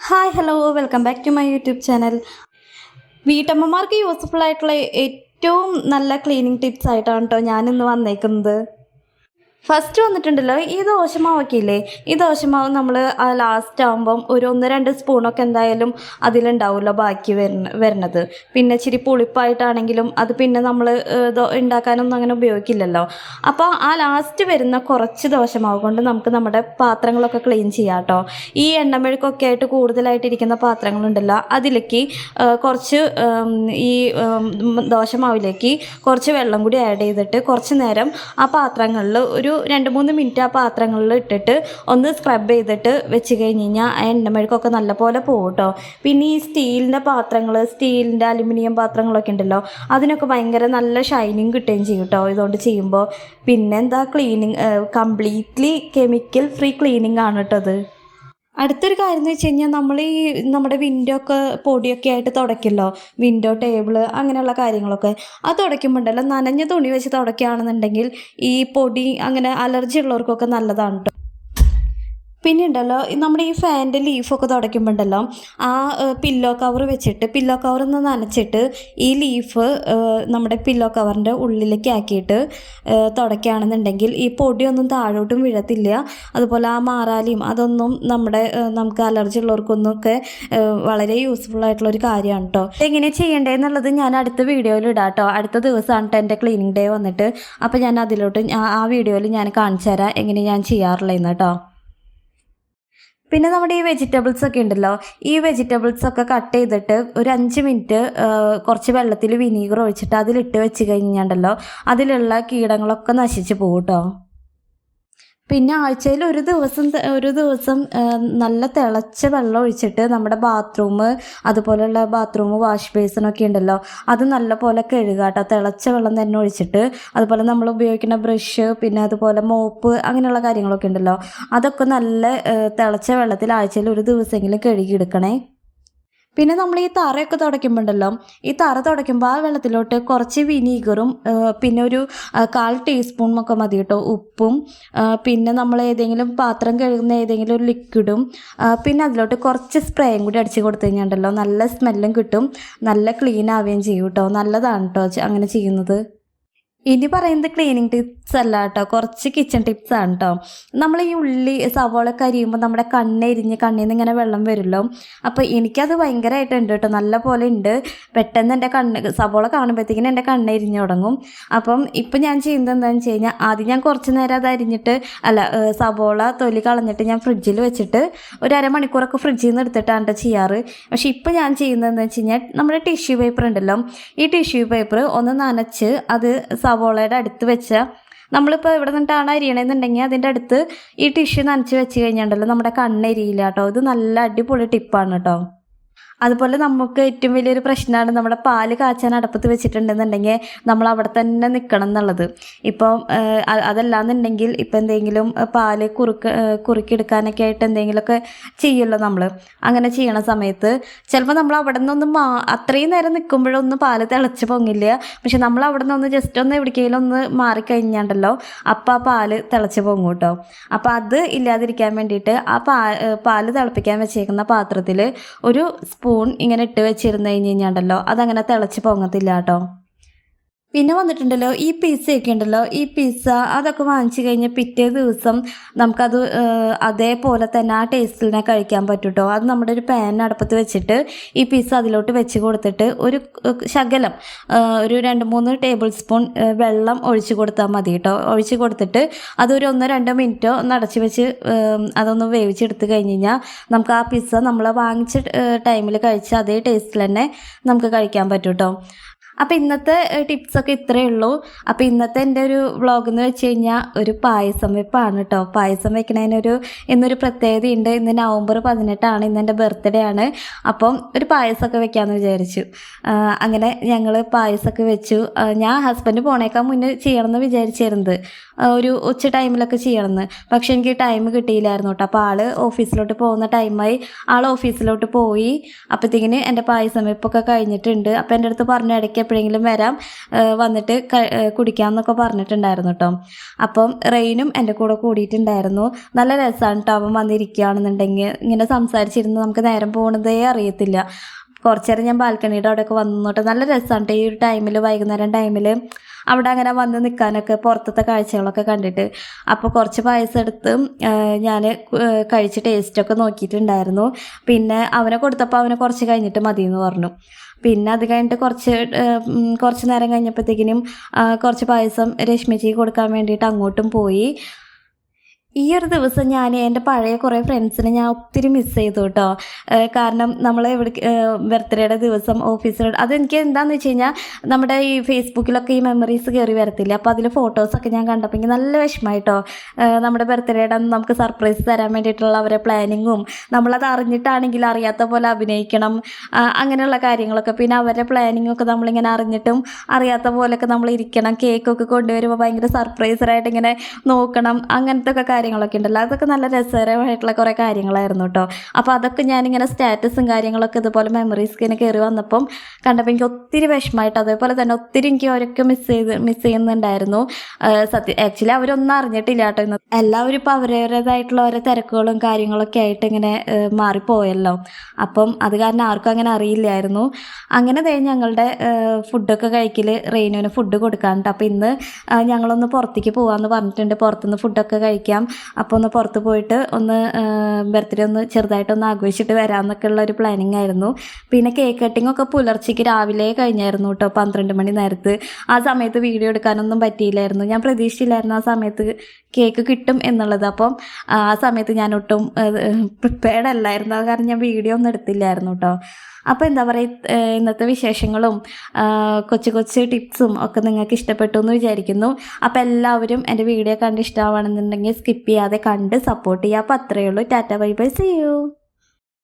Hi hello welcome back to my YouTube channel വീട്ടമ്മമാർക്ക് useful ആയിട്ടുള്ള ഏറ്റവും നല്ല ക്ലീനിങ് ടിപ്സ് ആയിട്ടാണ് കേട്ടോ ഞാനിന്ന് വന്നേക്കുന്നത്. ഫസ്റ്റ് വന്നിട്ടുണ്ടല്ലോ ഈ ദോശമാവൊക്കെ ഇല്ലേ? ഈ ദോശമാവ് നമ്മൾ ലാസ്റ്റ് ആകുമ്പം ഒരു ഒന്ന് രണ്ട് സ്പൂണൊക്കെ എന്തായാലും അതിലുണ്ടാവുമല്ലോ ബാക്കി വരുന്ന വരണത് പിന്നെ ഇച്ചിരി പുളിപ്പായിട്ടാണെങ്കിലും അത് പിന്നെ നമ്മൾ ഉണ്ടാക്കാനൊന്നും അങ്ങനെ ഉപയോഗിക്കില്ലല്ലോ. അപ്പോൾ ആ ലാസ്റ്റ് വരുന്ന കുറച്ച് ദോശമാവ് കൊണ്ട് നമുക്ക് നമ്മുടെ പാത്രങ്ങളൊക്കെ ക്ലീൻ ചെയ്യാം കേട്ടോ ഈ എണ്ണമെഴുക്കൊക്കെ ആയിട്ട് കൂടുതലായിട്ടിരിക്കുന്ന പാത്രങ്ങളുണ്ടല്ലോ അതിലേക്ക് കുറച്ച് ഈ ദോശമാവിലേക്ക് കുറച്ച് വെള്ളം കൂടി ആഡ് ചെയ്തിട്ട് കുറച്ച് നേരം ആ പാത്രങ്ങളിൽ ഒരു രണ്ട് മൂന്ന് മിനിറ്റ് ആ പാത്രങ്ങളിൽ ഇട്ടിട്ട് ഒന്ന് സ്ക്രബ് ചെയ്തിട്ട് വെച്ച് കഴിഞ്ഞ് കഴിഞ്ഞാൽ ആ എണ്ണമെഴുക്കൊക്കെ നല്ലപോലെ പോകും കേട്ടോ പിന്നെ ഈ സ്റ്റീലിന്റെ പാത്രങ്ങൾ സ്റ്റീലിന്റെ അലുമിനിയം പാത്രങ്ങളൊക്കെ ഉണ്ടല്ലോ അതിനൊക്കെ ഭയങ്കര നല്ല ഷൈനിങ് കിട്ടുകയും ചെയ്യും കേട്ടോ ഇതുകൊണ്ട് ചെയ്യുമ്പോൾ പിന്നെന്താ cleaning completely chemical free cleaning ആണ് കേട്ടോ അത് അടുത്തൊരു കാര്യം എന്ന് വെച്ച് കഴിഞ്ഞാൽ നമ്മൾ ഈ നമ്മുടെ വിൻഡോ ഒക്കെ പൊടിയൊക്കെ ആയിട്ട് തുടയ്ക്കല്ലോ. വിൻഡോ ടേബിൾ അങ്ങനെയുള്ള കാര്യങ്ങളൊക്കെ. അത് തുടയ്ക്കുമ്പോണ്ടല്ലോ നനഞ്ഞ തുണി വെച്ച് തുടയ്ക്കുകയാണെന്നുണ്ടെങ്കിൽ ഈ പൊടി അങ്ങനെ അലർജി ഉള്ളവർക്കൊക്കെ നല്ലതാണ് കേട്ടോ പിന്നെ ഉണ്ടല്ലോ നമ്മുടെ ഈ ഫാന്റെ ലീഫൊക്കെ തുടയ്ക്കുമ്പോൾ ഉണ്ടല്ലോ ആ പില്ലോ കവർ വെച്ചിട്ട് പില്ലോ കവർ ഒന്ന് നനച്ചിട്ട് ഈ ലീഫ് നമ്മുടെ പില്ലോ കവറിന്റെ ഉള്ളിലേക്ക് ആക്കിയിട്ട് തുടയ്ക്കുകയാണെന്നുണ്ടെങ്കിൽ ഈ പൊടിയൊന്നും താഴോട്ടും വീഴത്തില്ല. അതുപോലെ ആ മാറാലിയും അതൊന്നും നമ്മുടെ നമുക്ക് അലർജി ഉള്ളവർക്കൊന്നൊക്കെ വളരെ യൂസ്ഫുൾ ആയിട്ടുള്ള ഒരു കാര്യമാണ് കേട്ടോ എങ്ങനെ ചെയ്യേണ്ടതെന്നുള്ളത് ഞാൻ അടുത്ത വീഡിയോയിൽ ഇടാം കേട്ടോ അടുത്ത ദിവസമാണ് കേട്ടോ എന്റെ ക്ലീനിങ് ഡേ വന്നിട്ട്. അപ്പോൾ ഞാൻ അതിലോട്ട് ആ വീഡിയോയിൽ ഞാൻ കാണിച്ചു തരാം എങ്ങനെ ഞാൻ ചെയ്യാറുള്ളതെന്ന് കേട്ടോ പിന്നെ നമ്മുടെ ഈ വെജിറ്റബിൾസ് ഒക്കെ ഉണ്ടല്ലോ ഈ വെജിറ്റബിൾസ് ഒക്കെ കട്ട് ചെയ്തിട്ട് ഒരു അഞ്ച് മിനിറ്റ് കുറച്ച് വെള്ളത്തിൽ വിനീഗർ ഒഴിച്ചിട്ട് അതിലിട്ട് വെച്ച് കഴിഞ്ഞാണ്ടല്ലോ അതിലുള്ള കീടങ്ങളൊക്കെ നശിച്ച് പോകും കേട്ടോ പിന്നെ ആഴ്ചയിൽ ഒരു ദിവസം ഒരു ദിവസം നല്ല തിളച്ച വെള്ളം ഒഴിച്ചിട്ട് നമ്മുടെ ബാത്റൂം അതുപോലെയുള്ള ബാത്റൂം വാഷ് ബേസിനൊക്കെ ഉണ്ടല്ലോ അത് നല്ല പോലെ കഴുകുക കേട്ടോ തിളച്ച വെള്ളം തന്നെ ഒഴിച്ചിട്ട് അതുപോലെ നമ്മൾ ഉപയോഗിക്കുന്ന ബ്രഷ് പിന്നെ അതുപോലെ മോപ്പ് അങ്ങനെയുള്ള കാര്യങ്ങളൊക്കെ ഉണ്ടല്ലോ അതൊക്കെ നല്ല തിളച്ച വെള്ളത്തിൽ ആഴ്ചയിൽ ഒരു ദിവസമെങ്കിലും കഴുകിയെടുക്കണേ. പിന്നെ നമ്മൾ ഈ തറയൊക്കെ തുടയ്ക്കുമ്പോണ്ടല്ലോ ഈ തറ തുടയ്ക്കുമ്പോൾ ആ വെള്ളത്തിലോട്ട് കുറച്ച് വിനീഗറും പിന്നെ ഒരു കാൽ ടീസ്പൂൺ ഒക്കെ മതി കേട്ടോ ഉപ്പും പിന്നെ നമ്മൾ ഏതെങ്കിലും പാത്രം കഴുകുന്ന ഏതെങ്കിലും ഒരു ലിക്വിഡും പിന്നെ അതിലോട്ട് കുറച്ച് സ്പ്രേയും കൂടി അടിച്ച് കൊടുത്തു കഴിഞ്ഞാൽ നല്ല സ്മെല്ലും കിട്ടും നല്ല ക്ലീൻ ആവുകയും ചെയ്യും കേട്ടോ നല്ലതാണ് കേട്ടോ അങ്ങനെ ചെയ്യുന്നത്. ഇനി പറയുന്നത് ക്ലീനിങ് ടിപ്സ് അല്ല കേട്ടോ. കുറച്ച് കിച്ചൺ ടിപ്സ് ആണ് കേട്ടോ നമ്മൾ ഈ ഉള്ളി സവോള കരിയുമ്പോൾ നമ്മുടെ കണ്ണെരിഞ്ഞ് കണ്ണിൽ നിന്ന് ഇങ്ങനെ വെള്ളം വരുമല്ലോ അപ്പോൾ എനിക്കത് ഭയങ്കരമായിട്ടുണ്ട് കേട്ടോ നല്ല പോലെ ഉണ്ട് പെട്ടെന്ന് എന്റെ കണ്ണ് സവോള കാണുമ്പോഴത്തേക്കിനും എന്റെ കണ്ണെരിഞ്ഞ് തുടങ്ങും. അപ്പം ഇപ്പം ഞാൻ ചെയ്യുന്നത് എന്താണെന്ന് വെച്ച് കഴിഞ്ഞാൽ ആദ്യം ഞാൻ കുറച്ച് നേരം അത് അരിഞ്ഞിട്ട് അല്ല സവോള തൊലി കളഞ്ഞിട്ട് ഞാൻ ഫ്രിഡ്ജിൽ വെച്ചിട്ട് ഒരു അരമണിക്കൂറൊക്കെ ഫ്രിഡ്ജിൽ നിന്ന് എടുത്തിട്ടാണ് കേട്ടോ ചെയ്യാറ്. പക്ഷേ ഇപ്പം ഞാൻ ചെയ്യുന്നത് എന്താണെന്ന് വെച്ച് കഴിഞ്ഞാൽ നമ്മുടെ ടിഷ്യൂ പേപ്പർ ഉണ്ടല്ലോ ഈ ടിഷ്യൂ പേപ്പർ ഒന്ന് നനച്ച് അത് സവോളയുടെ അടുത്ത് വെച്ച നമ്മളിപ്പോൾ ഇവിടെ നിന്നിട്ടാണ് അരിയണമെന്നുണ്ടെങ്കിൽ അതിന്റെ അടുത്ത് ഈ ടിഷ്യൂ നനച്ച് വെച്ച് കഴിഞ്ഞാണ്ടല്ലോ നമ്മുടെ കണ്ണെരിയില്ല കേട്ടോ. ഇത് നല്ല അടിപൊളി ടിപ്പാണ് കേട്ടോ. അതുപോലെ നമുക്ക് ഏറ്റവും വലിയൊരു പ്രശ്നമാണ് നമ്മുടെ പാൽ കാച്ചാൻ അടുപ്പത്ത് വെച്ചിട്ടുണ്ടെന്നുണ്ടെങ്കിൽ നമ്മൾ അവിടെ തന്നെ നിൽക്കണം എന്നുള്ളത്. ഇപ്പം അതല്ലാന്നുണ്ടെങ്കിൽ ഇപ്പം എന്തെങ്കിലും പാൽ കുറുക്ക് കുറുക്കിയെടുക്കാനൊക്കെ ആയിട്ട് എന്തെങ്കിലുമൊക്കെ ചെയ്യുമല്ലോ നമ്മൾ അങ്ങനെ ചെയ്യണ സമയത്ത് ചിലപ്പോൾ നമ്മൾ അവിടെ നിന്നൊന്ന് മാ അത്രയും നേരം നിൽക്കുമ്പോഴൊന്നും പാൽ തിളച്ച് പൊങ്ങില്ല. പക്ഷെ നമ്മൾ അവിടെ നിന്ന് ജസ്റ്റ് ഒന്ന് എവിടേക്കെങ്കിലും ഒന്ന് മാറിക്കഴിഞ്ഞാണ്ടല്ലോ അപ്പം ആ പാൽ തിളച്ച് പൊങ്ങും കേട്ടോ. അപ്പോൾ അത് ഇല്ലാതിരിക്കാൻ വേണ്ടിയിട്ട് ആ പാ പാൽ തിളപ്പിക്കാൻ വെച്ചേക്കുന്ന പാത്രത്തിൽ ഒരു ഇങ്ങനെ ഇട്ട് വെച്ചിരുന്ന് കഴിഞ്ഞ് കഴിഞ്ഞാണ്ടല്ലോ. അതങ്ങനെ തിളച്ച് പൊങ്ങത്തില്ല കേട്ടോ. പിന്നെ വന്നിട്ടുണ്ടല്ലോ ഈ പിസ്സയൊക്കെ ഉണ്ടല്ലോ ഈ പിസ്സ അതൊക്കെ വാങ്ങിച്ചു കഴിഞ്ഞ പിറ്റേ ദിവസം നമുക്കത് അതേപോലെ തന്നെ ആ ടേസ്റ്റിനെ കഴിക്കാൻ പറ്റും കേട്ടോ അത് നമ്മുടെ ഒരു പാൻ അടുപ്പത്ത് വെച്ചിട്ട് ഈ പിസ്സ അതിലോട്ട് വെച്ച് കൊടുത്തിട്ട് ഒരു ശകലം ഒരു രണ്ട് മൂന്ന് ടേബിൾ സ്പൂൺ വെള്ളം ഒഴിച്ചു കൊടുത്താൽ മതി കേട്ടോ ഒഴിച്ചു കൊടുത്തിട്ട് അതൊരു ഒന്നോ രണ്ടോ മിനിറ്റോ ഒന്ന് അടച്ച് വെച്ച് അതൊന്ന് വേവിച്ചെടുത്ത് കഴിഞ്ഞ് കഴിഞ്ഞാൽ നമുക്ക് ആ പിസ്സ നമ്മൾ വാങ്ങിച്ച ടൈമിൽ കഴിച്ച അതേ ടേസ്റ്റിൽ തന്നെ നമുക്ക് കഴിക്കാൻ പറ്റും കേട്ടോ അപ്പോൾ ഇന്നത്തെ ടിപ്സൊക്കെ ഇത്രയേ ഉള്ളൂ. അപ്പോൾ ഇന്നത്തെ എന്റെ ഒരു വ്ളോഗ് എന്ന് വെച്ച് കഴിഞ്ഞാൽ ഒരു പായസം വെപ്പാണ് കേട്ടോ പായസം വെക്കണതിനൊരു ഇന്നൊരു പ്രത്യേകതയുണ്ട് ഇന്ന് നവംബർ പതിനെട്ടാണ്. ഇന്ന് എന്റെ ബർത്ത്ഡേ ആണ്. അപ്പം ഒരു പായസമൊക്കെ വെക്കാമെന്ന് വിചാരിച്ചു. അങ്ങനെ ഞങ്ങൾ പായസമൊക്കെ വെച്ചു. ഞാൻ ഹസ്ബൻഡ് പോണേക്കാൾ മുന്നേ ചെയ്യണമെന്ന് വിചാരിച്ചിരുന്നത്. ഒരു ഉച്ച ടൈമിലൊക്കെ ചെയ്യണമെന്ന് പക്ഷെ എനിക്ക് ടൈം കിട്ടിയില്ലായിരുന്നു കേട്ടോ അപ്പോൾ ആൾ ഓഫീസിലോട്ട് പോകുന്ന ടൈമായി ആൾ ഓഫീസിലോട്ട് പോയി. അപ്പോഴത്തേക്കിന് എന്റെ പായസം വെപ്പൊക്കെ കഴിഞ്ഞിട്ടുണ്ട്. അപ്പോൾ എന്റെ അടുത്ത് പറഞ്ഞ ഇടയ്ക്ക് എപ്പോഴെങ്കിലും വരാം. വന്നിട്ട് കുടിക്കാമെന്നൊക്കെ പറഞ്ഞിട്ടുണ്ടായിരുന്നു കേട്ടോ അപ്പം റെയിനും എന്റെ കൂടെ കൂടിയിട്ടുണ്ടായിരുന്നു. നല്ല രസമാണ് കേട്ടോ അവൻ വന്നിരിക്കുകയാണെന്നുണ്ടെങ്കിൽ. ഇങ്ങനെ സംസാരിച്ചിരുന്ന് നമുക്ക് നേരം പോകുന്നതേ അറിയത്തില്ല. കുറച്ച് നേരം ഞാൻ ബാൽക്കണിയുടെ അവിടെയൊക്കെ വന്നിട്ട്. നല്ല രസമാണ് കേട്ടോ ഈ ഒരു ടൈമിൽ വൈകുന്നേരം ടൈമിൽ അവിടെ അങ്ങനെ വന്ന് നിൽക്കാനൊക്കെ പുറത്തത്തെ കാഴ്ചകളൊക്കെ കണ്ടിട്ട്. അപ്പോൾ കുറച്ച് പായസം എടുത്ത് ഞാൻ കഴിച്ച് ടേസ്റ്റൊക്കെ നോക്കിയിട്ടുണ്ടായിരുന്നു. പിന്നെ അവനെ കൊടുത്തപ്പോൾ അവനെ കുറച്ച് കഴിഞ്ഞിട്ട് മതി എന്ന് പറഞ്ഞു. പിന്നെ അത് കഴിഞ്ഞിട്ട് കുറച്ച് കുറച്ച് നേരം കഴിഞ്ഞപ്പോഴത്തേക്കിനും കുറച്ച് പായസം രശ്മിച്ചിക്ക് കൊടുക്കാൻ വേണ്ടിയിട്ട് അങ്ങോട്ടും പോയി. ഈ ഒരു ദിവസം ഞാൻ എന്റെ പഴയ കുറേ ഫ്രണ്ട്സിനെ ഞാൻ ഒത്തിരി മിസ് ചെയ്തു കേട്ടോ കാരണം നമ്മൾ ഇവിടെ ബർത്ത്ഡേയുടെ ദിവസം ഓഫീസിൽ അതെനിക്ക് എന്താണെന്ന് വെച്ച് കഴിഞ്ഞാൽ നമ്മുടെ ഈ ഫേസ്ബുക്കിലൊക്കെ ഈ മെമ്മറീസ് കയറി വരത്തില്ല? അപ്പോൾ അതിൽ ഫോട്ടോസൊക്കെ ഞാൻ കണ്ടപ്പോൾ എനിക്ക് നല്ല വിഷമമായിട്ടോ നമ്മുടെ ബർത്ത്ഡേയുടെ അന്ന് നമുക്ക് സർപ്രൈസ് തരാൻ വേണ്ടിയിട്ടുള്ള അവരെ പ്ലാനിങ്ങും നമ്മളത് അറിഞ്ഞിട്ടാണെങ്കിൽ അറിയാത്ത പോലെ അഭിനയിക്കണം അങ്ങനെയുള്ള കാര്യങ്ങളൊക്കെ. പിന്നെ അവരുടെ പ്ലാനിങ്ങും ഒക്കെ നമ്മളിങ്ങനെ അറിഞ്ഞിട്ടും അറിയാത്ത പോലെയൊക്കെ നമ്മൾ ഇരിക്കണം കേക്കൊക്കെ കൊണ്ടുവരുമ്പോൾ ഭയങ്കര സർപ്രൈസറായിട്ട് ഇങ്ങനെ നോക്കണം അങ്ങനത്തെ ഒക്കെ കാര്യങ്ങളൊക്കെ ഉണ്ടല്ലോ. അതൊക്കെ നല്ല രസകരമായിട്ടുള്ള കുറേ കാര്യങ്ങളായിരുന്നു കേട്ടോ അപ്പോൾ അതൊക്കെ ഞാനിങ്ങനെ സ്റ്റാറ്റസും കാര്യങ്ങളൊക്കെ ഇതുപോലെ മെമ്മറീസ് ഇങ്ങനെ കയറി വന്നപ്പം കണ്ടപ്പോൾ എനിക്ക് ഒത്തിരി വിഷമമായിട്ട് അതേപോലെ തന്നെ ഒത്തിരി എനിക്ക് അവരൊക്കെ മിസ് ചെയ്ത് മിസ് ചെയ്യുന്നുണ്ടായിരുന്നു. സത്യം ആക്ച്വലി അവരൊന്നും അറിഞ്ഞിട്ടില്ല കേട്ടോ ഇന്ന്. എല്ലാവരും ഇപ്പോൾ അവരവരുടേതായിട്ടുള്ള ഓരോ തിരക്കുകളും കാര്യങ്ങളൊക്കെ ആയിട്ട് ഇങ്ങനെ മാറിപ്പോയല്ലോ. അപ്പം അത് കാരണം ആർക്കും അങ്ങനെ അറിയില്ലായിരുന്നു. അങ്ങനെ ദേ ഞങ്ങളുടെ ഫുഡൊക്കെ കഴിക്കൽ റെയിനുവിന് ഫുഡ് കൊടുക്കാനുണ്ട്. അപ്പോൾ ഇന്ന് ഞങ്ങളൊന്ന് പുറത്തേക്ക് പോകാമെന്ന് പറഞ്ഞിട്ടുണ്ട്. പുറത്തുനിന്ന് ഫുഡൊക്കെ കഴിക്കാം. അപ്പോൾ ഒന്ന് പുറത്ത് പോയിട്ട് ഒന്ന് ബർത്ത്ഡേ ഒന്ന് ചെറുതായിട്ട് ഒന്ന് ആഘോഷിച്ചിട്ട് വരാമെന്നൊക്കെ ഉള്ള ഒരു പ്ലാനിങ് ആയിരുന്നു. പിന്നെ കേക്ക് കട്ടിംഗ് ഒക്കെ പുലർച്ചയ്ക്ക് രാവിലെ കഴിഞ്ഞായിരുന്നു കേട്ടോ പന്ത്രണ്ട് മണി നേരത്ത്. ആ സമയത്ത് വീഡിയോ എടുക്കാനൊന്നും പറ്റിയില്ലായിരുന്നു. ഞാൻ പ്രതീക്ഷിച്ചില്ലായിരുന്നു ആ സമയത്ത് കേക്ക് കിട്ടും എന്നുള്ളത്. അപ്പം ആ സമയത്ത് ഞാൻ ഒട്ടും പ്രിപ്പയർഡ് അല്ലായിരുന്നു. അത് കാരണം ഞാൻ വീഡിയോ ഒന്നും എടുത്തില്ലായിരുന്നു കേട്ടോ. അപ്പോൾ എന്താ പറയുക ഇന്നത്തെ വിശേഷങ്ങളും കൊച്ചു കൊച്ചു ടിപ്സും ഒക്കെ നിങ്ങൾക്ക് ഇഷ്ടപ്പെട്ടു എന്ന് വിചാരിക്കുന്നു. അപ്പോൾ എല്ലാവരും എന്റെ വീഡിയോ കണ്ട് ഇഷ്ടമാണെന്നുണ്ടെങ്കിൽ സ്കിപ്പ് ചെയ്യാതെ കണ്ട് സപ്പോർട്ട് ചെയ്യുക അപ്പോൾ അത്രയേ ഉള്ളൂ. Tata bye bye. See you